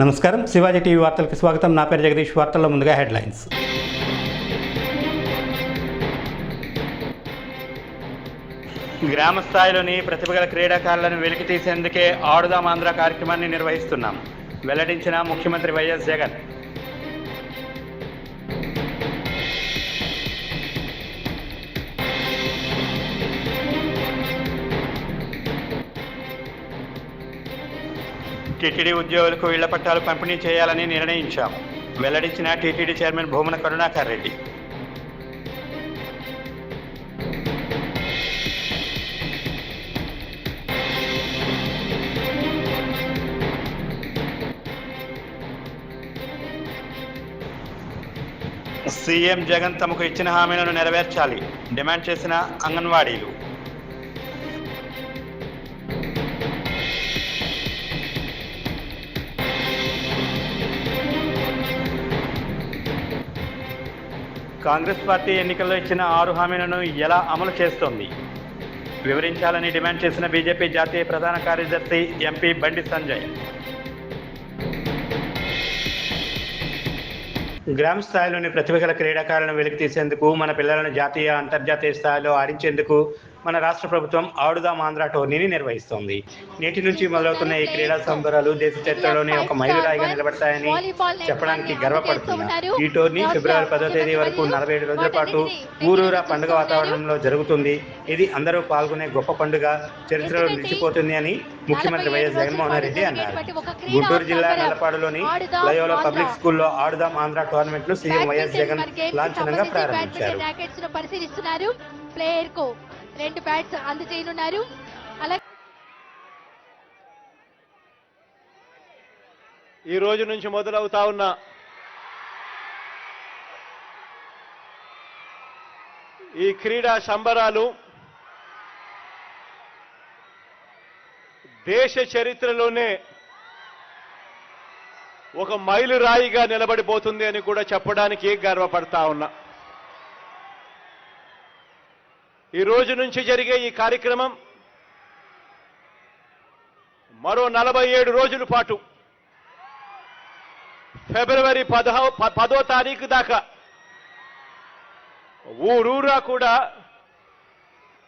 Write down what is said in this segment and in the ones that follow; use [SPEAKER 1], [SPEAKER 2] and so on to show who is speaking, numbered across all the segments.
[SPEAKER 1] నమస్కారం. శివాజీ టీవీ వార్తలకు స్వాగతం. నా పేరు జగదీష్. వార్తల్లో ముందుగా హెడ్లైన్స్. గ్రామ స్థాయిలోని ప్రతిభగల క్రీడాకారులను వెలికి తీసేందుకే ఆడుదాం ఆంధ్ర కార్యక్రమాన్ని నిర్వహిస్తున్నాం. వెల్లడించిన ముఖ్యమంత్రి వైఎస్ జగన్. టీటీడీ ఉద్యోగులకు ఇళ్ళ పట్టాలు పంపిణీ చేయాలని నిర్ణయించాం. వెల్లడించిన TTD chairman Bhumana Karunakar Reddy. CM Jagan తమకు ఇచ్చిన హామీలను నెరవేర్చాలి. డిమాండ్ చేసిన అంగన్వాడీలు. కాంగ్రెస్ పార్టీ ఎన్నికల్లో ఇచ్చిన ఆరు హామీలను ఎలా అమలు చేస్తోంది? వివరించాలని డిమాండ్ చేసిన బీజేపీ జాతీయ ప్రధాన కార్యదర్శి ఎంపీ బండి సంజయ్. గ్రామ స్థాయిలోని ప్రతిభ గల క్రీడాకారులను వెలికి తీసేందుకు మన పిల్లలను జాతీయ అంతర్జాతీయ స్థాయిలో ఆడించేందుకు మన రాష్ట్ర ప్రభుత్వం ఆడుదాం ఆంధ్ర టోర్నీని నిర్వహిస్తోంది. నేటి నుంచి మొదలవుతున్న ఈ క్రీడా సంబరాలు దేశ చరిత్రలోనే ఒక మైలురాయిగా నిలబడతాయని చెప్పడానికి గర్వపడుతున్నా. ఈ టోర్నీ ఫిబ్రవరి పదో తేదీ వరకు నలభై ఏడు రోజుల పాటు ఊరూరా పండుగ వాతావరణంలో జరుగుతుంది. ఇది అందరూ పాల్గొనే గొప్ప పండుగ. చరిత్రలో నిలిచిపోతుంది అని ముఖ్యమంత్రి వైఎస్ జగన్మోహన్ రెడ్డి అన్నారు. గుంటూరు జిల్లా నల్లపాడులోని లయోలా పబ్లిక్ స్కూల్లో ఆడుదాం ఆంధ్ర టోర్నమెంట్ను సీఎం వైఎస్ జగన్ లాంఛనంగా ప్రారంభించారు.
[SPEAKER 2] ప్లేయర్ రెండు బ్యాట్స్ అందజేయనున్నారు.
[SPEAKER 3] ఈ రోజు నుంచి మొదలవుతా ఉన్న ఈ క్రీడా సంబరాలు దేశ చరిత్రలోనే ఒక మైలురాయిగా నిలబడిపోతుంది అని కూడా చెప్పడానికి గర్వపడతా ఉన్నా. ఈ రోజు నుంచి జరిగే ఈ కార్యక్రమం మరో నలభై ఏడు రోజుల పాటు ఫిబ్రవరి పదహో పదో తారీఖు దాకా ఊరూరా కూడా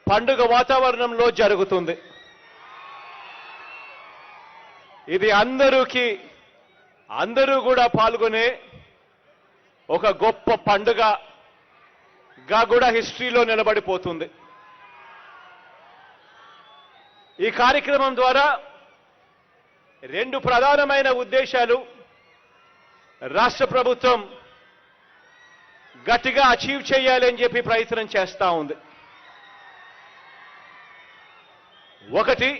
[SPEAKER 3] పండుగ వాతావరణంలో జరుగుతుంది. ఇది అందరికీ అందరూ కూడా పాల్గొనే ఒక గొప్ప పండుగ. గా కూడా హిస్టరీలో నిలబడిపోతుంది. ఈ కార్యక్రమం ద్వారా రెండు ప్రధానమైన ఉద్దేశాలు రాష్ట్ర ప్రభుత్వం గట్టిగా అచీవ్ చేయాలని చెప్పి ప్రయత్నం చేస్తూ ఉంది. ఒకటి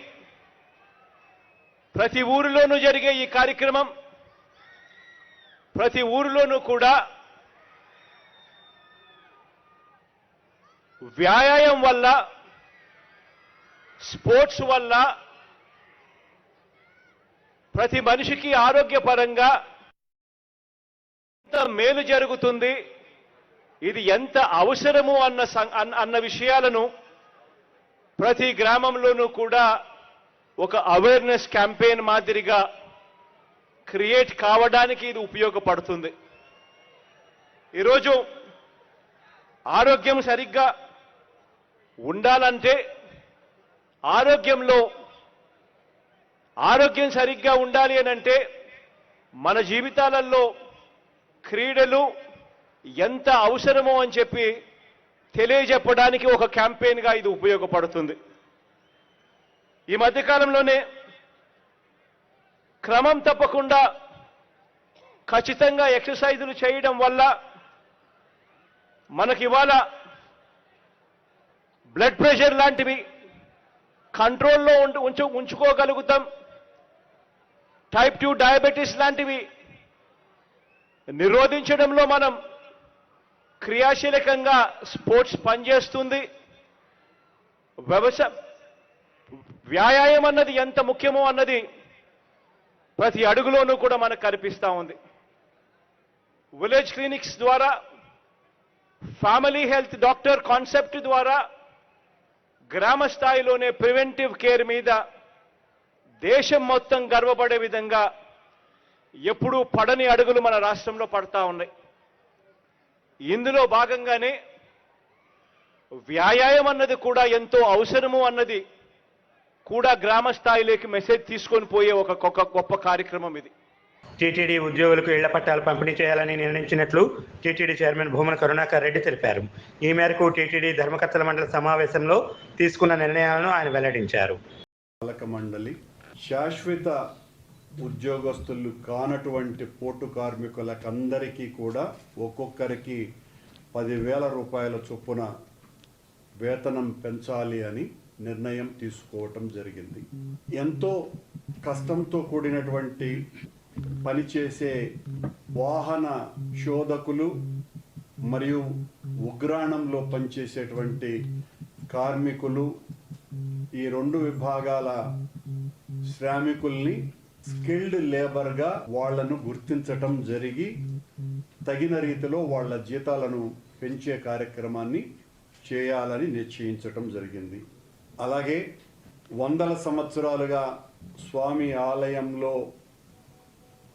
[SPEAKER 3] ప్రతి ఊరిలోనూ జరిగే ఈ కార్యక్రమం ప్రతి ఊరిలోనూ కూడా వ్యాయామం వల్ల స్పోర్ట్స్ వల్ల ప్రతి మనిషికి ఆరోగ్యపరంగా ఎంత మేలు జరుగుతుంది ఇది ఎంత అవసరము అన్న సం- అన్న- అన్న విషయాలను ప్రతి గ్రామంలోనూ కూడా ఒక అవేర్నెస్ క్యాంపెయిన్ మాదిరిగా క్రియేట్ కావడానికి ఇది ఉపయోగపడుతుంది. ఈరోజు ఆరోగ్యం సరిగ్గా ఉండాలంటే ఆరోగ్యంలో ఆరోగ్యం సరిగ్గా ఉండాలి అని అంటే మన జీవితాలలో క్రీడలు ఎంత అవసరమో అని చెప్పి తెలియజెప్పడానికి ఒక క్యాంపెయిన్గా ఇది ఉపయోగపడుతుంది. ఈ మధ్యకాలంలోనే క్రమం తప్పకుండా ఖచ్చితంగా ఎక్సర్సైజులు చేయడం వల్ల మనకి ఇవాళ బ్లడ్ ప్రెషర్ లాంటివి. కంట్రోల్లో ఉండి ఉంచు ఉంచుకోగలుగుతాం. టైప్ టూ డయాబెటీస్ లాంటివి. నిరోధించడంలో మనం క్రియాశీలకంగా స్పోర్ట్స్ పనిచేస్తుంది. వ్యవసాయ వ్యాయామం అన్నది ఎంత ముఖ్యమో అన్నది ప్రతి అడుగులోనూ కూడా మనకు కనిపిస్తూ ఉంది. విలేజ్ క్లినిక్స్ ద్వారా ఫ్యామిలీ హెల్త్ డాక్టర్ కాన్సెప్ట్ ద్వారా గ్రామ స్థాయిలోనే ప్రివెంటివ్ కేర్ మీద దేశం మొత్తం గర్వపడే విధంగా ఎప్పుడూ పడని అడుగులు మన రాష్ట్రంలో పడతా ఉన్నాయి. ఇందులో భాగంగానే వ్యాయామం అన్నది కూడా ఎంతో అవసరము అన్నది కూడా గ్రామ స్థాయిలోకి మెసేజ్ తీసుకొని పోయే ఒక గొప్ప గొప్ప కార్యక్రమం ఇది.
[SPEAKER 1] టీటీడీ ఉద్యోగులకు ఇళ్ళ పట్టాలు పంపిణీ చేయాలని నిర్ణయించినట్లు టీటీడీ చైర్మన్ భూమన కరుణాకర్ రెడ్డి తెలిపారు. ఈ మేరకు టీటీడీ ధర్మకర్తల మండలి సమావేశంలో తీసుకున్న నిర్ణయాలను ఆయన వెల్లడించారు.
[SPEAKER 4] మండలి శాశ్వత ఉద్యోగస్తులు కానటువంటి పోటు కార్మికులకందరికీ కూడా ఒక్కొక్కరికి పదివేల రూపాయల చొప్పున వేతనం పెంచాలి అని నిర్ణయం తీసుకోవటం జరిగింది. ఎంతో కష్టంతో కూడినటువంటి పనిచేసే వాహన శోధకులు మరియు ఉగ్రాణంలో పనిచేసేటువంటి కార్మికులు ఈ రెండు విభాగాల శ్రామికుల్ని స్కిల్డ్ లేబర్గా వాళ్ళను గుర్తించటం జరిగి తగిన రీతిలో వాళ్ళ జీతాలను పెంచే కార్యక్రమాన్ని చేయాలని నిశ్చయించటం జరిగింది. అలాగే వందల సంవత్సరాలుగా స్వామి ఆలయంలో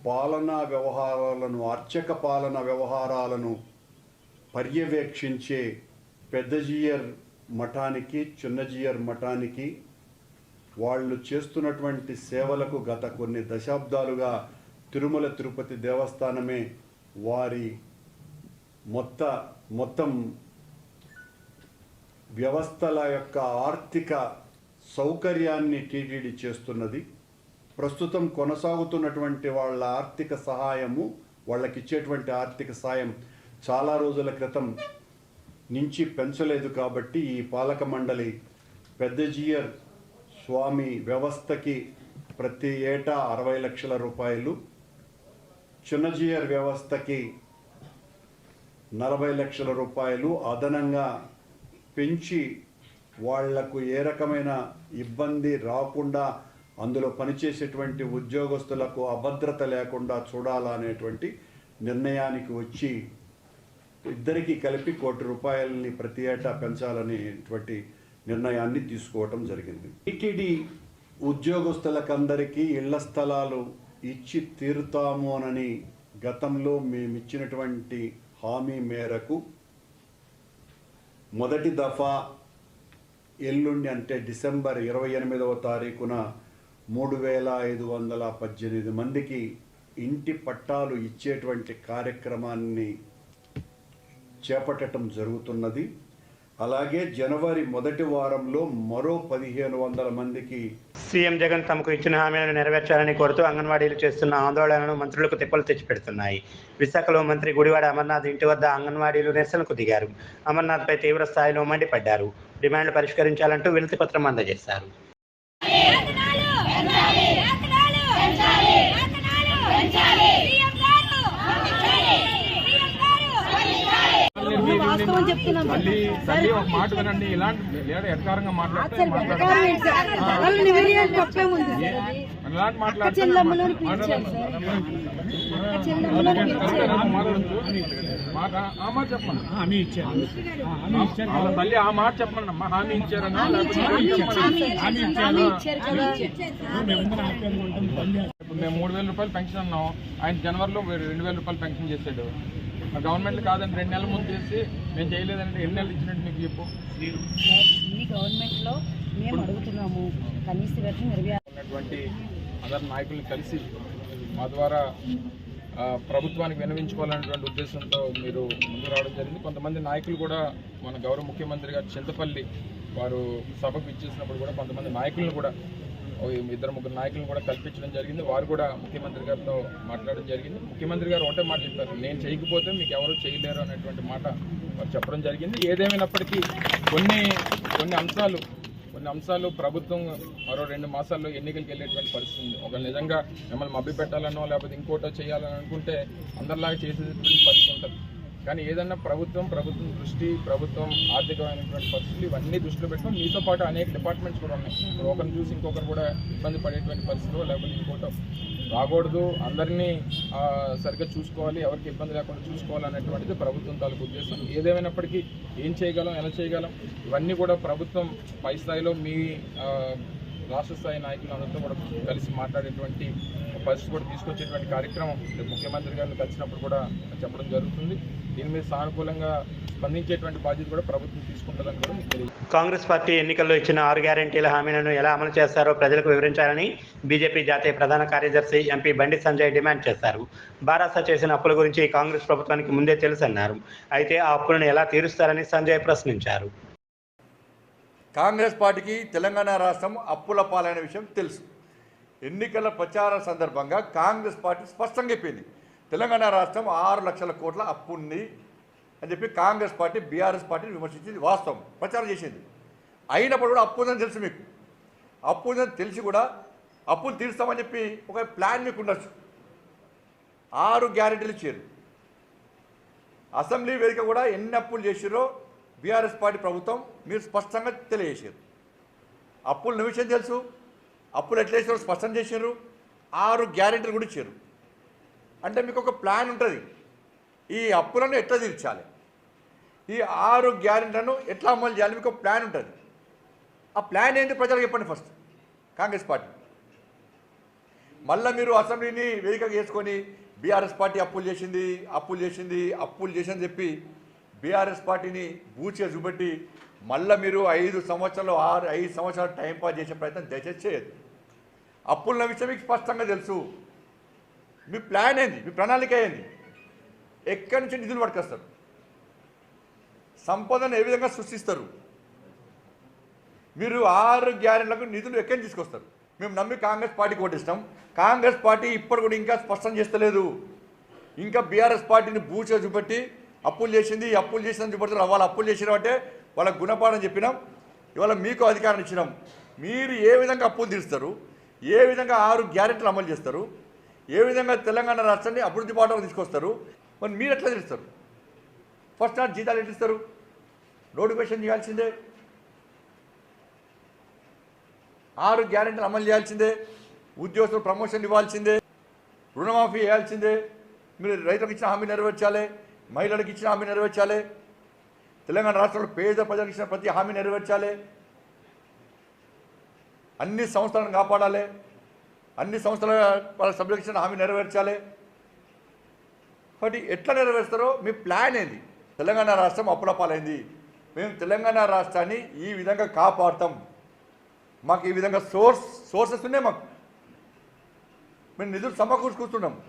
[SPEAKER 4] పాలనా వ్యవహారాలను అర్చక పాలన వ్యవహారాలను పర్యవేక్షించే పెద్దజీయర్ మఠానికి చిన్నజీయర్ మఠానికి వాళ్ళు చేస్తున్నటువంటి సేవలకు గత కొన్ని దశాబ్దాలుగా తిరుమల తిరుపతి దేవస్థానమే వారి మొత్త మొత్తం వ్యవస్థల యొక్క ఆర్థిక సౌకర్యాన్ని టీటీడీ చేస్తున్నది. ప్రస్తుతం కొనసాగుతున్నటువంటి వాళ్ళ ఆర్థిక సహాయము వాళ్ళకి ఇచ్చేటువంటి ఆర్థిక సాయం చాలా రోజుల క్రితం నుంచి పెంచలేదు కాబట్టి ఈ పాలక మండలి పెద్దజీయర్ స్వామి వ్యవస్థకి ప్రతి ఏటా అరవై లక్షల రూపాయలు చిన్నజీయర్ వ్యవస్థకి నలభై లక్షల రూపాయలు అదనంగా పెంచి వాళ్ళకు ఏ రకమైన ఇబ్బంది రాకుండా అందులో పనిచేసేటువంటి ఉద్యోగస్తులకు అభద్రత లేకుండా చూడాలనేటువంటి నిర్ణయానికి వచ్చి ఇద్దరికి కలిపి కోటి రూపాయలని ప్రతి ఏటా పెంచాలనేటువంటి నిర్ణయాన్ని తీసుకోవటం జరిగింది. టీటీడీ ఉద్యోగస్తులకందరికీ ఇళ్ళ స్థలాలు ఇచ్చి తీరుతామోనని గతంలో మేమిచ్చినటువంటి హామీ మేరకు మొదటి దఫా ఎల్లుండి అంటే డిసెంబర్ ఇరవై ఎనిమిదవ తారీఖున మూడు వేల ఐదు వందల పద్దెనిమిది మందికి ఇంటి పట్టాలు ఇచ్చేటువంటి కార్యక్రమాన్ని చేపట్టడం జరుగుతున్నది. అలాగే జనవరి మొదటి వారంలో మరో పదిహేను వందల మందికి
[SPEAKER 1] సీఎం జగన్ తమకు ఇచ్చిన హామీలను నెరవేర్చాలని కోరుతూ అంగన్వాడీలు చేస్తున్న ఆందోళనను మంత్రులకు తిప్పలు తెచ్చిపెడుతున్నాయి. విశాఖలో మంత్రి గుడివాడ అమర్నాథ్ ఇంటి వద్ద అంగన్వాడీలు నిరసనకు దిగారు. అమర్నాథ్పై తీవ్ర స్థాయిలో మండిపడ్డారు. డిమాండ్లు పరిష్కరించాలంటూ వినతి పత్రం అందజేశారు
[SPEAKER 5] వేతనాలు పెంచాలి వేతనాలు పెంచాలి వేతనాలు పెంచాలి సీఎం గారు పెంచాలి సీఎం
[SPEAKER 6] చెప్తున్నాం.
[SPEAKER 7] తల్లి ఒక మాట వినండి. ఇలాంటి లేదా మాట్లాడితే
[SPEAKER 6] తప్పేముంది?
[SPEAKER 7] ఇలాంటి మాట్లాడితే చెప్పండి. హామీ ఇచ్చారు. తల్లి ఆ మాట చెప్పండి అమ్మా. హామీ ఇచ్చారన్నా మేము మూడు వేల రూపాయలు పెన్షన్ అన్నాం. ఆయన జనవరిలో రెండు వేల రూపాయలు పెన్షన్ చేశాడు. గవర్నమెంట్ కాదని రెండు నెలల ముందు చేసి మేము చేయలేదంటే ఎన్ని నెలలు ఇచ్చినట్టు మీకు చెప్పు?
[SPEAKER 6] ఈ గవర్నమెంట్లో మేము అడుగుతున్నాము. కనీస వేతనం ఇరవై ఆరు
[SPEAKER 7] ఉన్నటువంటి అందరు నాయకుల్ని కలిసి మా ద్వారా ప్రభుత్వానికి వినవించుకోవాలనేటువంటి ఉద్దేశంతో మీరు ముందు రావడం జరిగింది. కొంతమంది నాయకులు కూడా మన గౌరవ ముఖ్యమంత్రి గారు చింతపల్లి వారు సభకు ఇచ్చేసినప్పుడు కూడా కొంతమంది నాయకులను కూడా ఇద్దరు ముగ్గురు నాయకులను కూడా కల్పించడం జరిగింది. వారు కూడా ముఖ్యమంత్రి గారితో మాట్లాడడం జరిగింది. ముఖ్యమంత్రి గారు ఒకటే మాట చెప్పారు. నేను చేయకపోతే మీకు ఎవరు చేయలేరు అనేటువంటి మాట వారు చెప్పడం జరిగింది. ఏదేమైనప్పటికీ కొన్ని కొన్ని అంశాలు కొన్ని అంశాలు ప్రభుత్వం మరో రెండు మాసాల్లో ఎన్నికలకు వెళ్ళేటువంటి పరిస్థితి ఉంది. ఒకవేళ నిజంగా మిమ్మల్ని మభ్య పెట్టాలనో లేకపోతే ఇంకోటో చేయాలని అనుకుంటే అందరిలాగా చేసేటువంటి పరిస్థితి ఉంటుంది. కానీ ఏదన్నా ప్రభుత్వం ప్రభుత్వం దృష్టి ప్రభుత్వం ఆర్థికమైనటువంటి పరిస్థితులు ఇవన్నీ దృష్టిలో పెట్టుకొని మీతో పాటు అనేక డిపార్ట్మెంట్స్ కూడా ఉన్నాయి. ఇప్పుడు ఒకరిని చూసి ఇంకొకరు కూడా ఇబ్బంది పడేటువంటి పరిస్థితులు లేకపోతే ఇంకోటో రాకూడదు. అందరినీ సరిగ్గా చూసుకోవాలి ఎవరికి ఇబ్బంది లేకుండా చూసుకోవాలి అనేటువంటిది ప్రభుత్వం తాలూకు ఉద్దేశం. ఏదేమైనప్పటికీ ఏం చేయగలం ఎలా చేయగలం ఇవన్నీ కూడా ప్రభుత్వం పై స్థాయిలో మీ రాష్ట్ర స్థాయి నాయకులందరితో కూడా కలిసి మాట్లాడేటువంటి పరిస్థితి కూడా తీసుకొచ్చేటువంటి కార్యక్రమం ముఖ్యమంత్రి గారిని కలిసినప్పుడు కూడా చెప్పడం జరుగుతుంది. దీని మీద సానుకూలంగా స్పందించేటువంటి బాధ్యత కూడా ప్రభుత్వం తీసుకుంటుందని కూడా
[SPEAKER 1] కాంగ్రెస్ పార్టీ ఎన్నికల్లో ఇచ్చిన ఆరు గ్యారెంటీల హామీలను ఎలా అమలు చేస్తారో ప్రజలకు వివరించాలని బీజేపీ జాతీయ ప్రధాన కార్యదర్శి ఎంపీ బండి సంజయ్ డిమాండ్ చేశారు. బారాస చేసిన అప్పుల గురించి కాంగ్రెస్ ప్రభుత్వానికి ముందే తెలుసన్నారు. అయితే ఆ అప్పులను ఎలా తీరుస్తారని సంజయ్ ప్రశ్నించారు.
[SPEAKER 8] కాంగ్రెస్ పార్టీకి తెలంగాణ రాష్ట్రం అప్పుల పాలైన విషయం తెలుసు. ఎన్నికల ప్రచార సందర్భంగా కాంగ్రెస్ పార్టీ స్పష్టంగా చెప్పింది. తెలంగాణ రాష్ట్రం ఆరు లక్షల కోట్ల అప్పు ఉంది అని చెప్పి కాంగ్రెస్ పార్టీ బీఆర్ఎస్ పార్టీని విమర్శించింది వాస్తవం. ప్రచారం చేసింది. అయినప్పుడు కూడా అప్పు ఉందని తెలుసు మీకు. అప్పు ఉందని తెలిసి కూడా అప్పులు తీరుస్తామని చెప్పి ఒక ప్లాన్ మీకు ఉండొచ్చు. ఆరు గ్యారెంటీలు ఇచ్చారు. అసెంబ్లీ వేదిక కూడా ఎన్ని అప్పులు చేసిరో బీఆర్ఎస్ పార్టీ ప్రభుత్వం మీరు స్పష్టంగా తెలియజేశారు. అప్పుల విషయం తెలుసు. అప్పులు ఎట్లా చేసారో స్పష్టం చేశారు. ఆరు గ్యారెంటీలు కూడా ఇచ్చారు. అంటే మీకు ఒక ప్లాన్ ఉంటుంది. ఈ అప్పులను ఎట్లా తీర్చాలి? ఈ ఆరు గ్యారెంటీలను ఎట్లా అమలు చేయాలి? మీకు ఒక ప్లాన్ ఉంటుంది. ఆ ప్లాన్ ఏంటి ప్రజలకు చెప్పండి ఫస్ట్. కాంగ్రెస్ పార్టీ. మళ్ళీ మీరు అసెంబ్లీని వేదికగా చేసుకొని బీఆర్ఎస్ పార్టీ అప్పులు చేసింది అప్పులు చేసింది అప్పులు చేసిందని చెప్పి బీఆర్ఎస్ పార్టీని బూచిగా చూపెట్టి మళ్ళీ మీరు ఐదు సంవత్సరాలు ఆరు ఐదు సంవత్సరాలు టైం పాస్ చేసే ప్రయత్నం దయచేసి చేయదు అప్పుల విషయం మీకు స్పష్టంగా తెలుసు. మీ ప్లాన్ ఏంది? మీ ప్రణాళిక ఏంది? ఎక్కడి నుంచి నిధులు పట్టుకొస్తారు? సంపదను ఏ విధంగా సృష్టిస్తారు? మీరు ఆరు గ్యారెంట్లకు నిధులు ఎక్కడి నుంచి తీసుకొస్తారు? మేము నమ్మి కాంగ్రెస్ పార్టీకి ఓటిస్తాం కాంగ్రెస్ పార్టీ ఇప్పుడు కూడా ఇంకా స్పష్టం చేస్తలేదు. ఇంకా బీఆర్ఎస్ పార్టీని బూచిగా చూపెట్టి అప్పులు చేసింది అప్పులు చేసిందని చూపెడతారు వాళ్ళు అప్పులు చేసిన అంటే వాళ్ళకి గుణపాఠం చెప్పినాం. ఇవాళ మీకు అధికారం ఇచ్చినాం. మీరు ఏ విధంగా అప్పులు తీరుస్తారు? ఏ విధంగా ఆరు గ్యారెంటీలు అమలు చేస్తారు? ఏ విధంగా తెలంగాణ రాష్ట్రాన్ని అభివృద్ధి పాఠం తీసుకొస్తారు? మరి మీరు ఎట్లా తెలుస్తారు ఫస్ట్ నాట్ జీతాలు ఎట్లా ఇస్తారు? నోటిఫికేషన్ చేయాల్సిందే. ఆరు గ్యారెంటీలు అమలు చేయాల్సిందే. ఉద్యోగస్తులు ప్రమోషన్ ఇవ్వాల్సిందే. రుణమాఫీ చేయాల్సిందే. మీరు రైతులకు ఇచ్చిన హామీ నెరవేర్చాలి. మహిళలకు ఇచ్చిన హామీ నెరవేర్చాలి. తెలంగాణ రాష్ట్రంలో పేద ప్రజలకు ఇచ్చిన ప్రతి హామీ నెరవేర్చాలి. అన్ని సంస్థలను కాపాడాలి. అన్ని సంస్థల వాళ్ళ సభ్యులకు ఇచ్చిన హామీ నెరవేర్చాలి. కాబట్టి ఎట్లా నెరవేరుస్తారో మీ ప్లాన్ ఏంది? తెలంగాణ రాష్ట్రం అప్పులపాలైంది మేము తెలంగాణ రాష్ట్రాన్ని ఈ విధంగా కాపాడుతాం. మాకు ఈ విధంగా సోర్స్ సోర్సెస్ ఉన్నాయి మాకు. మేము నిధులు సమకూర్చుకుంటున్నాం.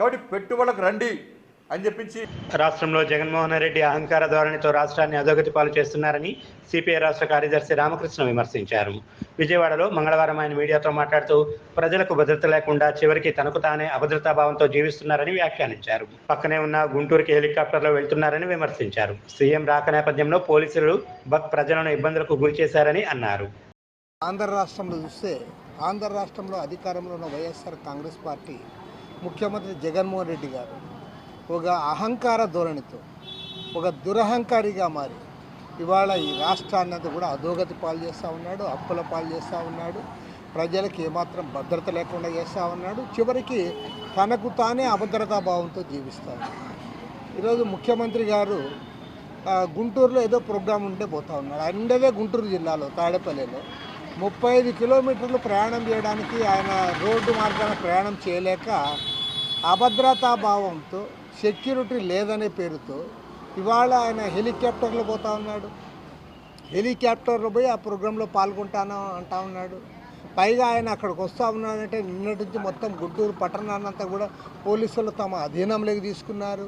[SPEAKER 8] కాబట్టి పెట్టుబడులకు రండి అని చెప్పించి
[SPEAKER 1] రాష్ట్రంలో జగన్మోహన్ రెడ్డి అహంకార ధోరణితో రాష్ట్రాన్ని అధోగతి పాలు చేస్తున్నారని సిపిఐ రాష్ట్ర కార్యదర్శి రామకృష్ణ విమర్శించారు. విజయవాడలో మంగళవారం ఆయన మీడియాతో మాట్లాడుతూ ప్రజలకు భద్రత లేకుండా చివరికి తనకు తానే అభద్రతా భావంతో జీవిస్తున్నారని వ్యాఖ్యానించారు. పక్కనే ఉన్న గుంటూరుకి హెలికాప్టర్లో వెళ్తున్నారని విమర్శించారు. సీఎం రాక నేపథ్యంలో పోలీసులు బక్ ప్రజలను ఇబ్బందులకు గురి చేశారని అన్నారు.
[SPEAKER 9] ఆంధ్ర రాష్ట్రంలో చూస్తే ఆంధ్ర రాష్ట్రంలో అధికారంలో ఉన్న వైఎస్ఆర్ కాంగ్రెస్ పార్టీ ముఖ్యమంత్రి జగన్మోహన్ రెడ్డి గారు ఒక అహంకార ధోరణితో ఒక దురహంకారిగా మారి ఇవాళ ఈ రాష్ట్రాన్ని అంతా కూడా అధోగతి పాలు చేస్తూ ఉన్నాడు అప్పుల పాలు చేస్తూ ఉన్నాడు ప్రజలకు ఏమాత్రం భద్రత లేకుండా చేస్తూ ఉన్నాడు. చివరికి తనకు తానే అభద్రతా భావంతో జీవిస్తాడు ఈరోజు ముఖ్యమంత్రి గారు గుంటూరులో ఏదో ప్రోగ్రాం ఉంటే పోతా ఉన్నాడు ఆయన ఉండేదే గుంటూరు జిల్లాలో తాడేపల్లిలో. ముప్పై ఐదు కిలోమీటర్లు ప్రయాణం చేయడానికి ఆయన రోడ్డు మార్గాన ప్రయాణం చేయలేక అభద్రతా భావంతో సెక్యూరిటీ లేదనే పేరుతో ఇవాళ ఆయన హెలికాప్టర్లో పోతా ఉన్నాడు. హెలికాప్టర్లో పోయి ఆ ప్రోగ్రాంలో పాల్గొంటాను అంటా ఉన్నాడు. పైగా ఆయన అక్కడికి వస్తూ ఉన్నాడంటే నిన్నటి నుంచి మొత్తం గుంటూరు పట్టణాన్నంతా కూడా పోలీసులు తమ అధీనంలోకి తీసుకున్నారు.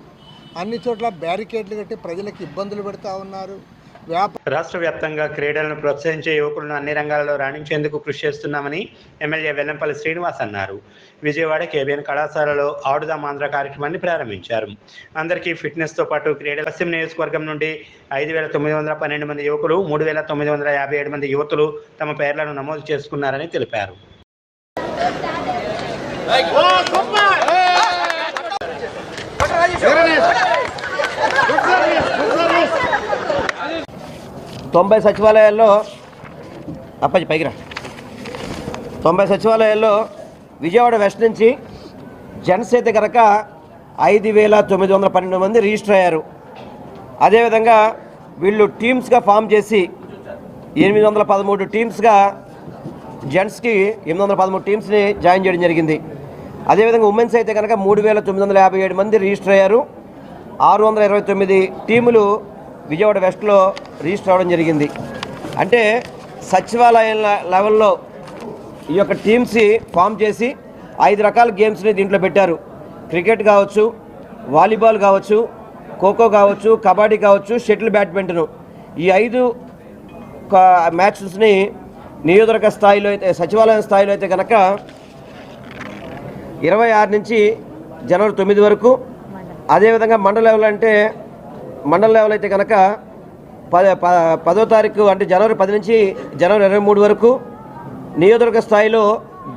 [SPEAKER 9] అన్ని చోట్ల బ్యారికేడ్లు కట్టి ప్రజలకు ఇబ్బందులు పెడతా ఉన్నారు.
[SPEAKER 1] రాష్ట్ర వ్యాప్తంగా క్రీడలను ప్రోత్సహించే యువకులను అన్ని రంగాలలో రాణించేందుకు కృషి చేస్తున్నామని ఎమ్మెల్యే వెల్లంపల్లి శ్రీనివాస్ అన్నారు విజయవాడ కేబిఎన్ కళాశాలలో ఆడుదాం ఆంధ్ర కార్యక్రమాన్ని ప్రారంభించారు అందరికీ ఫిట్నెస్తో పాటు క్రీడల పశ్చిమ నియోజకవర్గం నుండి ఐదు వేల తొమ్మిది వందల పన్నెండు మంది యువకులు మూడు వేల తొమ్మిది వందల యాభై ఏడు మంది యువతులు తమ పేర్లను నమోదు చేసుకున్నారని తెలిపారు
[SPEAKER 10] తొంభై సచివాలయాల్లో అప్పాజీ పైకిరా తొంభై సచివాలయాల్లో విజయవాడ వెస్ట్ నుంచి జనసేత కనుక ఐదు వేల తొమ్మిది వందల పన్నెండు మంది రిజిస్టర్ అయ్యారు. అదేవిధంగా వీళ్ళు టీమ్స్గా ఫామ్ చేసి ఎనిమిది వందల పదమూడు టీమ్స్గా జెంట్స్కి ఎనిమిది వందల పదమూడు టీమ్స్ని జాయిన్ చేయడం జరిగింది. అదేవిధంగా ఉమెన్స్ అయితే కనుక మూడు వేల తొమ్మిది వందల యాభై ఏడు మంది రిజిస్టర్ అయ్యారు. ఆరు వందల ఇరవై తొమ్మిది టీములు విజయవాడ వెస్ట్లో రిజిస్టర్ అవ్వడం జరిగింది. అంటే సచివాలయం లెవెల్లో ఈ యొక్క టీమ్స్ని ఫామ్ చేసి ఐదు రకాల గేమ్స్ని దీంట్లో పెట్టారు. క్రికెట్ కావచ్చు వాలీబాల్ కావచ్చు ఖోఖో కావచ్చు కబడ్డీ కావచ్చు షటిల్ బ్యాడ్మింటన్. ఈ ఐదు మ్యాచెస్ని నియోజకవర్గ స్థాయిలో అయితే సచివాలయం స్థాయిలో అయితే కనుక ఇరవై ఆరు నుంచి జనవరి తొమ్మిది వరకు అదేవిధంగా మండల లెవెల్ అంటే మండల లెవెల్ అయితే కనుక పద ప- పదో తారీఖు అంటే జనవరి పది నుంచి జనవరి ఇరవై మూడు వరకు నియోజకవర్గ స్థాయిలో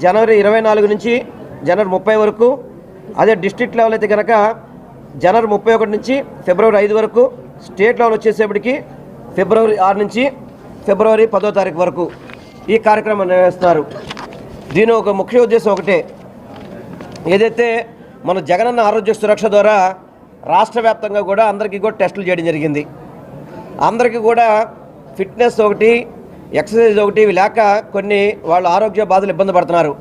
[SPEAKER 10] జనవరి ఇరవై నాలుగు నుంచి జనవరి ముప్పై వరకు అదే డిస్ట్రిక్ట్ లెవెల్ అయితే కనుక జనవరి ముప్పై ఒకటి నుంచి ఫిబ్రవరి ఐదు వరకు స్టేట్ లెవెల్ వచ్చేసేపటికి ఫిబ్రవరి ఆరు నుంచి ఫిబ్రవరి పదో తారీఖు వరకు ఈ కార్యక్రమం నిర్వహిస్తున్నారు. దీని ఒక ముఖ్య ఉద్దేశం ఒకటే. ఏదైతే మన జగనన్న ఆరోగ్య సురక్ష ద్వారా రాష్ట్ర వ్యాప్తంగా కూడా అందరికీ కూడా టెస్టులు చేయడం జరిగింది. అందరికీ కూడా ఫిట్నెస్ ఒకటి ఎక్సర్సైజ్ ఒకటి ఇవి లేక కొన్ని వాళ్ళ ఆరోగ్య బాధలు ఇబ్బంది పడుతున్నారు.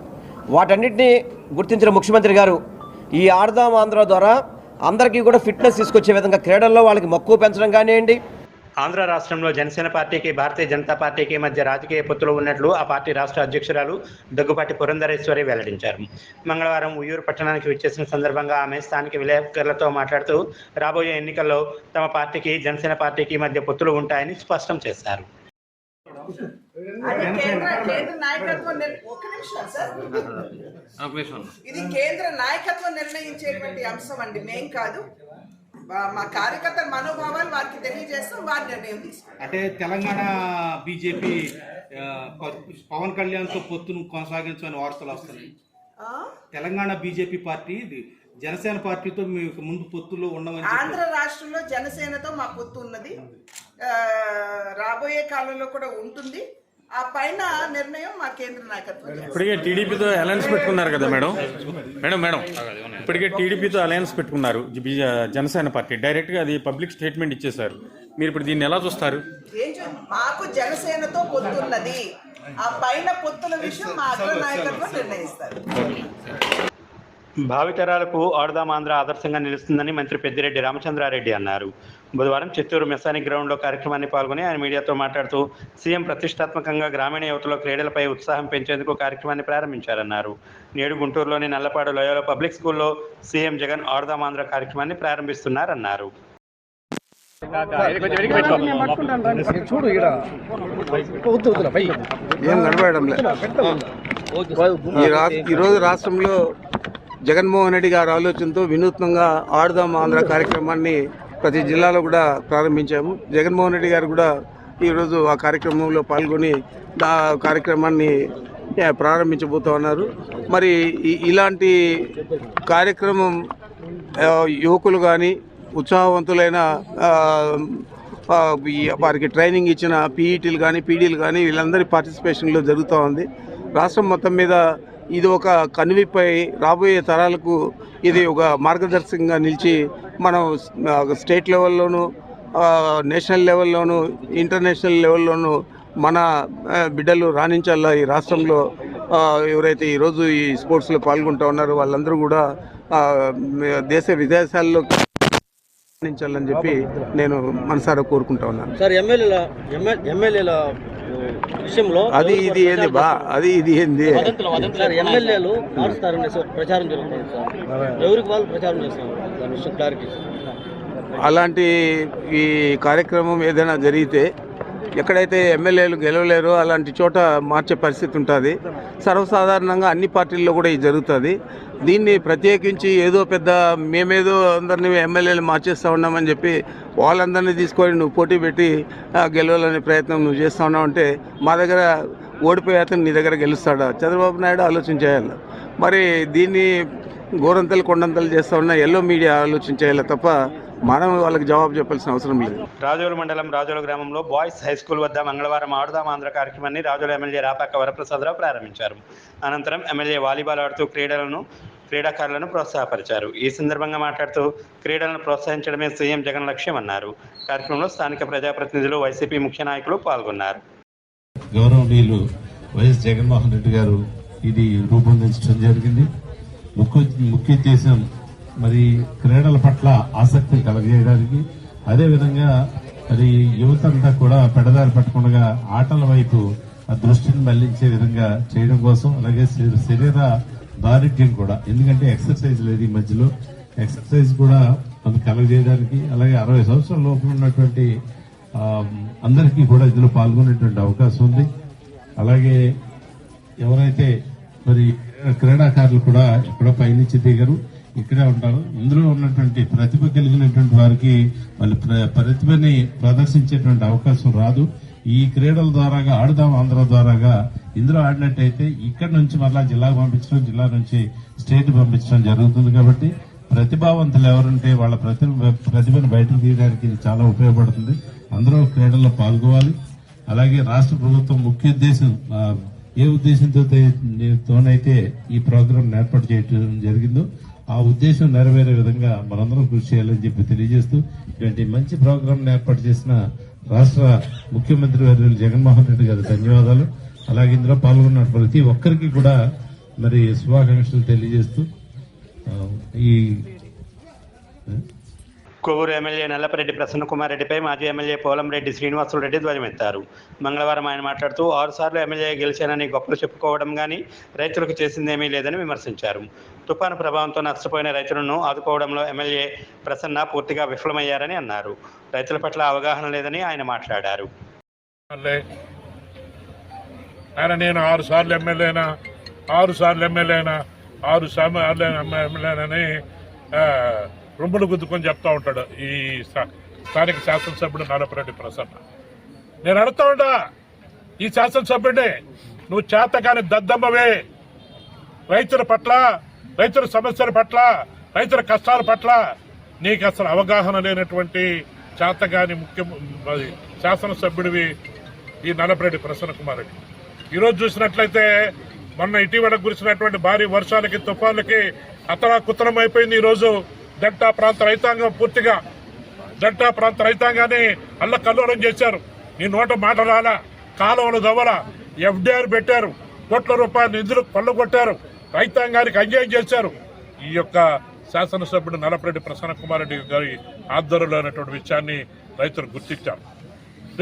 [SPEAKER 10] వాటన్నిటిని గుర్తించిన ముఖ్యమంత్రి గారు ఈ ఆడదాం ఆంధ్ర ద్వారా అందరికీ కూడా ఫిట్నెస్ తీసుకొచ్చే విధంగా క్రీడల్లో వాళ్ళకి మక్కువ పెంచడం కానివ్వండి
[SPEAKER 1] ఆంధ్ర రాష్ట్రంలో జనసేన పార్టీకి భారతీయ జనతా పార్టీకి మధ్య రాజకీయ పొత్తులు ఉన్నట్లు ఆ పార్టీ రాష్ట్ర అధ్యక్షురాలు దగ్గుపాటి పురంధరేశ్వరి వెల్లడించారు. మంగళవారం ఉయ్యూరు పట్టణానికి విచ్చేసిన సందర్భంగా ఆమె స్థానిక విలేకరులతో మాట్లాడుతూ రాబోయే ఎన్నికల్లో తమ పార్టీకి జనసేన పార్టీకి మధ్య పొత్తులు ఉంటాయని స్పష్టం చేశారు.
[SPEAKER 6] అది కేంద్ర కేంద్ర నాయకత్వం నిర్- ఒక్క నిమిషం సార్. ఇది కేంద్ర నాయకత్వం నిర్ణయించేటువంటి అంశం అండి మేం కాదు. మా- కార్యకర్తల మనోభావాలు వారికి తెలియజేస్తాం వారి నిర్ణయం తీసుకుంటాం
[SPEAKER 11] అంటే తెలంగాణ బీజేపీ పవన్ కళ్యాణ్తో పొత్తును కొనసాగించని వార్తలు వస్తున్నాయి? తెలంగాణ బీజేపీ పార్టీ ఇది జనసేన పార్టీతో మీకు ముందు పొత్తులో ఉండమని
[SPEAKER 6] ఆంధ్ర రాష్ట్రంలో జనసేనతో మా పొత్తు ఉన్నది. రాబోయే కాలంలో కూడా ఉంటుంది. ఆ పైన నిర్ణయం మా కేంద్ర నాయకత్వం.
[SPEAKER 12] ఇప్పటికే టీడీపీతో అలయన్స్ పెట్టుకున్నారు కదా మేడం? Madam madam. ఇప్పటికే టీడీపీతో అలయన్స్ పెట్టుకున్నారు జనసేన పార్టీ. డైరెక్ట్గా అది పబ్లిక్ స్టేట్మెంట్ ఇచ్చేశారు. మీరు ఇప్పుడు దీన్ని ఎలా చూస్తారు?
[SPEAKER 6] మాకు జనసేనతో పొత్తు ఉన్నది ఆ పైన పొత్తుల విషయం మా అగ్ర నాయకత్వం నిర్ణయిస్తారు.
[SPEAKER 1] భావితరాలకు ఆడుదాం ఆంధ్ర ఆదర్శంగా నిలుస్తుందని మంత్రి పెద్దిరెడ్డి రామచంద్రారెడ్డి అన్నారు. బుధవారం చిత్తూరు మెసానిక్ గ్రౌండ్లో కార్యక్రమాన్ని పాల్గొని ఆయన మీడియాతో మాట్లాడుతూ సీఎం ప్రతిష్టాత్మకంగా గ్రామీణ యువతలో క్రీడలపై ఉత్సాహం పెంచేందుకు కార్యక్రమాన్ని ప్రారంభించారన్నారు. నేడు గుంటూరులోని నల్లపాడు లోయలో పబ్లిక్ స్కూల్లో సీఎం జగన్ ఆడుదాం ఆంధ్ర కార్యక్రమాన్ని ప్రారంభిస్తున్నారన్నారు.
[SPEAKER 13] చూడు ఏం ఈ ఈరోజు రాష్ట్రంలో జగన్మోహన్ రెడ్డి గారి ఆలోచనతో వినూత్నంగా ఆడుదాం ఆంధ్ర కార్యక్రమాన్ని ప్రతి జిల్లాలో కూడా ప్రారంభించాము. జగన్మోహన్ రెడ్డి గారు కూడా ఈరోజు ఆ కార్యక్రమంలో పాల్గొని ఆ కార్యక్రమాన్ని ప్రారంభించబోతూ ఉన్నారు. మరి ఇలాంటి కార్యక్రమం యువకులు కానీ ఉత్సాహవంతులైన వారికి ట్రైనింగ్ ఇచ్చిన పీఈటీలు కానీ పీడీలు కానీ వీళ్ళందరి పార్టిసిపేషన్లో జరుగుతూ ఉంది. రాష్ట్రం మొత్తం మీద ఇది ఒక కనువిపై రాబోయే తరాలకు ఇది ఒక మార్గదర్శకంగా నిలిచి మనం స్టేట్ లెవెల్లోనూ నేషనల్ లెవెల్లోనూ ఇంటర్నేషనల్ లెవెల్లోనూ మన బిడ్డలు రాణించాలా ఈ రాష్ట్రంలో? ఎవరైతే ఈరోజు ఈ స్పోర్ట్స్లో పాల్గొంటూ ఉన్నారో వాళ్ళందరూ కూడా దేశ విదేశాల్లో రాణించాలని చెప్పి నేను మనసారా కోరుకుంటా ఉన్నాను.
[SPEAKER 10] సార్ ఎమ్మెల్యేల ఎమ్మెల్యేల విషయంలో
[SPEAKER 13] అది ఇది ఏంది? బా అది ఇది ఏంది?
[SPEAKER 10] ఎమ్మెల్యేలు మారుస్తారని ప్రచారం జరుగుతుంది సార్. ఎవరికి వాళ్ళు ప్రచారం చేస్తున్నారు దాని విషయం క్లారిటీ
[SPEAKER 13] అలాంటి ఈ కార్యక్రమం ఏదైనా జరిగితే ఎక్కడైతే ఎమ్మెల్యేలు గెలవలేరో అలాంటి చోట మార్చే పరిస్థితి ఉంటుంది. సర్వసాధారణంగా అన్ని పార్టీల్లో కూడా ఇది జరుగుతుంది. దీన్ని ప్రత్యేకించి ఏదో పెద్ద మేమేదో అందరినీ ఎమ్మెల్యేలు మార్చేస్తూ ఉన్నామని చెప్పి వాళ్ళందరినీ తీసుకొని నువ్వు పోటీ పెట్టి గెలవాలనే ప్రయత్నం నువ్వు చేస్తూ ఉన్నావు అంటే మా దగ్గర ఓడిపోయే అతను నీ దగ్గర గెలుస్తాడా? చంద్రబాబు నాయుడు ఆలోచన చేయాలి మరి దీన్ని గోరంతలు కొండంతలు చేస్తా ఉన్న ఎల్లో మీడియా ఆలోచన చేయాలి తప్ప మనం వాళ్ళకి జవాబు చెప్పాల్సిన అవసరం లేదు.
[SPEAKER 1] రాజోలు మండలం రాజోలు గ్రామంలో బాయ్స్ హై స్కూల్ వద్ద మంగళవారం ఆడుదాం ఆంధ్ర కార్యక్రమాన్ని రాజోలు ఎమ్మెల్యే రాపాక వరప్రసాదరావు ప్రారంభించారు. అనంతరం ఎమ్మెల్యే వాలీబాల్ ఆడుతూ క్రీడలను క్రీడాకారులను ప్రోత్సాహపరిచారు. ఈ సందర్భంగా మాట్లాడుతూ క్రీడలను ప్రోత్సహించడమే సీఎం జగన్ లక్ష్యం అన్నారు. కార్యక్రమంలో స్థానిక ప్రజాప్రతినిధులు వైసీపీ ముఖ్య నాయకులు పాల్గొన్నారు.
[SPEAKER 14] గౌరవనీయులు వైఎస్ జగన్మోహన్ రెడ్డి గారు ఇది రూపొందించడం జరిగింది. ముఖ్య ముఖ్య ఉద్దేశం మరి క్రీడల పట్ల ఆసక్తిని కలగజేయడానికి అదేవిధంగా మరి యువత అంతా కూడా పెడదారి పట్టకుండా ఆటల వైపు ఆ దృష్టిని మళ్ళించే విధంగా చేయడం కోసం అలాగే శరీర దారిద్ర్యం కూడా. ఎందుకంటే ఎక్సర్సైజ్ లేదు ఈ మధ్యలో. ఎక్సర్సైజ్ కూడా మనకు కలగజేయడానికి అలాగే అరవై సంవత్సరాల లోపల ఉన్నటువంటి అందరికీ కూడా ఇందులో పాల్గొనేటువంటి అవకాశం ఉంది. అలాగే ఎవరైతే మరి క్రీడాకారులు కూడా ఇక్కడ పయనించి దిగరు ఇక్కడే ఉంటారు. ఇందులో ఉన్నటువంటి ప్రతిభ కలిగినటువంటి వారికి వాళ్ళ ప్ర- ప్రతిభని ప్రదర్శించేటువంటి అవకాశం రాదు. ఈ క్రీడల ద్వారాగా ఆడుదాం ఆంధ్ర ద్వారాగా ఇందులో ఆడినట్టయితే ఇక్కడ నుంచి మరలా జిల్లాకు పంపించడం జిల్లా నుంచి స్టేట్ పంపించడం జరుగుతుంది కాబట్టి ప్రతిభావంతులు ఎవరుంటే వాళ్ళ ప్రతిభ ప్రతిభను బయటకు తీయడానికి ఇది చాలా ఉపయోగపడుతుంది. అందరూ క్రీడల్లో పాల్గొవాలి. అలాగే రాష్ట్ర ప్రభుత్వం ముఖ్య ఉద్దేశం ఏ ఉద్దేశంతో తోనైతే ఈ ప్రోగ్రాం ఏర్పాటు చేయడం జరిగిందో ఆ ఉద్దేశం నెరవేరే విధంగా మనందరం కృషి చేయాలని చెప్పి తెలియజేస్తూ ఇటువంటి మంచి ప్రోగ్రాంను ఏర్పాటు చేసిన రాష్ట్ర ముఖ్యమంత్రి వర్యులు జగన్మోహన్ రెడ్డి గారు ధన్యవాదాలు. అలాగే ఇందులో పాల్గొన్న ప్రతి ఒక్కరికి కూడా మరి శుభాకాంక్షలు తెలియజేస్తూ ఈ
[SPEAKER 1] కొవ్వూరు ఎమ్మెల్యే నల్లపరెడ్డి ప్రసన్నకుమార్ రెడ్డిపై మాజీ ఎమ్మెల్యే పోలంరెడ్డి శ్రీనివాసులరెడ్డి ధ్వజమెత్తారు. మంగళవారం ఆయన మాట్లాడుతూ ఆరుసార్లు ఎమ్మెల్యే గెలిచానని గొప్పలు చెప్పుకోవడం కానీ రైతులకు చేసిందేమీ లేదని విమర్శించారు. తుఫాను ప్రభావంతో నష్టపోయిన రైతులను ఆదుకోవడంలో ఎమ్మెల్యే ప్రసన్న పూర్తిగా విఫలమయ్యారని అన్నారు. రైతుల పట్ల అవగాహన లేదని ఆయన మాట్లాడారు.
[SPEAKER 15] ఆయన నేను ఆరు సార్లు ఎమ్మెల్యేనా? ఆరు సార్లు ఎమ్మెల్యేనా? ఆరు సార్లు ఎమ్మెల్యేనని రొమ్ములు గుద్దుకొని చెప్తా ఉంటాడు ఈ స్థానిక శాసనసభ్యుడు నలపరెడ్డి ప్రసన్న. నేను అడుగుతా ఉంటా ఈ శాసనసభ్యుడిని నువ్వు చేతకాని దద్దమ్మవే. రైతుల పట్ల రైతుల సమస్యల పట్ల రైతుల కష్టాల పట్ల నీకు అసలు అవగాహన లేనటువంటి చేతగాని ముఖ్య శాసనసభ్యుడివి ఈ నలపరెడ్డి ప్రసన్న కుమార్ రెడ్డి ఈరోజు చూసినట్లయితే మొన్న ఇటీవల కురిసినటువంటి భారీ వర్షాలకి తుఫాన్లకి అతలా అయిపోయింది ఈరోజు డెల్టా ప్రాంత రైతాంగం పూర్తిగా డెల్టా ప్రాంత రైతాంగాన్ని అల్లకల్లోలం చేశారు. నీ నోట మాట రాలా? కాలువలు దవ్వల? ఎఫ్డీఆర్ పెట్టారు. కోట్ల రూపాయల నిధులు కొల్లగొట్టారు రైతాంగానికి అన్యాయం చేశారు. ఈ యొక్క శాసనసభ్యుడు నలపరెడ్డి ప్రసన్న కుమార్ రెడ్డి గారి ఆధ్వర్యంలో అనేటువంటి విషయాన్ని రైతులు గుర్తించారు.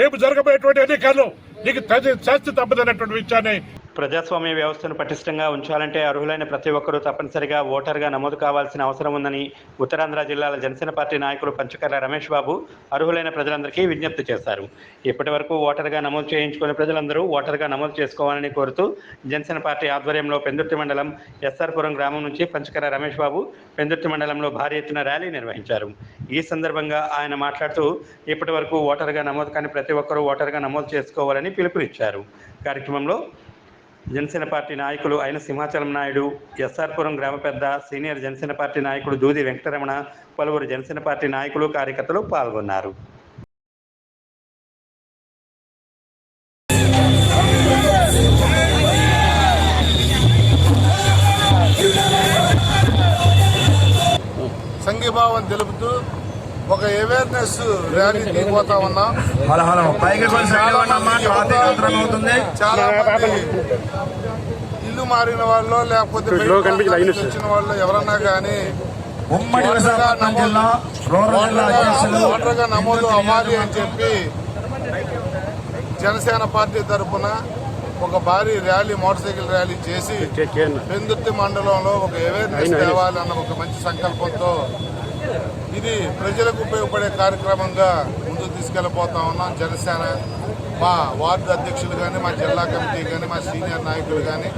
[SPEAKER 15] రేపు జరగబోయేటువంటి ఎన్నికల్లో నీకు తది- శాస్తి తప్పదనేటువంటి విషయాన్ని
[SPEAKER 1] ప్రజాస్వామ్య వ్యవస్థను పటిష్టంగా ఉంచాలంటే అర్హులైన ప్రతి ఒక్కరూ తప్పనిసరిగా ఓటర్గా నమోదు కావాల్సిన అవసరం ఉందని ఉత్తరాంధ్ర జిల్లాల జనసేన పార్టీ నాయకులు పంచకర్ల రమేష్ బాబు అర్హులైన ప్రజలందరికీ విజ్ఞప్తి చేశారు. ఇప్పటి వరకు ఓటర్గా నమోదు చేయించుకునే ప్రజలందరూ ఓటర్గా నమోదు చేసుకోవాలని కోరుతూ జనసేన పార్టీ ఆధ్వర్యంలో పెందుర్తి మండలం ఎస్ఆర్పురం గ్రామం నుంచి పంచకర్ల రమేష్ బాబు పెందుర్తి మండలంలో భారీ ఎత్తున ర్యాలీ నిర్వహించారు. ఈ సందర్భంగా ఆయన మాట్లాడుతూ ఇప్పటి వరకు ఓటర్గా నమోదు కాని ప్రతి ఒక్కరూ ఓటర్గా నమోదు చేసుకోవాలని పిలుపునిచ్చారు. కార్యక్రమంలో జనసేన పార్టీ నాయకులు అయిన సింహాచలం నాయుడు ఎస్ఆర్పురం గ్రామ పెద్ద సీనియర్ జనసేన పార్టీ నాయకుడు దూది వెంకటరమణ పలువురు జనసేన పార్టీ నాయకులు కార్యకర్తలు పాల్గొన్నారు.
[SPEAKER 16] ఒక అవేర్నెస్ ర్యాలీ దిగిపోతా ఉన్నాం. చాలా మంది ఇల్లు మారిన వాళ్ళు లేకపోతే వచ్చిన వాళ్ళు ఎవరన్నా కానీ ఓటర్గా నమోదు అవ్వాలి అని చెప్పి జనసేన పార్టీ తరఫున ఒక భారీ ర్యాలీ మోటార్ సైకిల్ ర్యాలీ చేసి పెందుర్తి మండలంలో ఒక అవేర్నెస్ తేవాలన్న ఒక మంచి సంకల్పంతో ఇది ప్రజలకు ఉపయోగపడే కార్యక్రమంగా ముందుకు తీసుకెళ్ళబోతా ఉన్నాం. జనసేన మా వార్డు అధ్యక్షులు కానీ మా జిల్లా కమిటీ కానీ మా సీనియర్ నాయకులు కానీ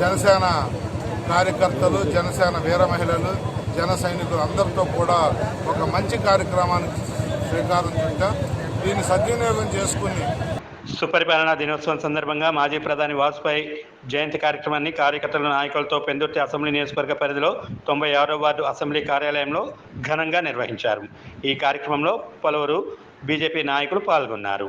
[SPEAKER 16] జనసేన కార్యకర్తలు జనసేన వీర మహిళలు జన సైనికులు అందరితో కూడా ఒక మంచి కార్యక్రమానికి శ్రీకారం చుట్టాం. దీన్ని సద్వినియోగం చేసుకుని
[SPEAKER 1] సుపరిపాలనా దినోత్సవం సందర్భంగా మాజీ ప్రధాని వాజ్పేయి జయంతి కార్యక్రమాన్ని కార్యకర్తల నాయకులతో పెందుర్తి అసెంబ్లీ నియోజకవర్గ పరిధిలో తొంభై ఆరో వార్డు అసెంబ్లీ కార్యాలయంలో ఘనంగా నిర్వహించారు. ఈ కార్యక్రమంలో పలువురు బీజేపీ నాయకులు పాల్గొన్నారు.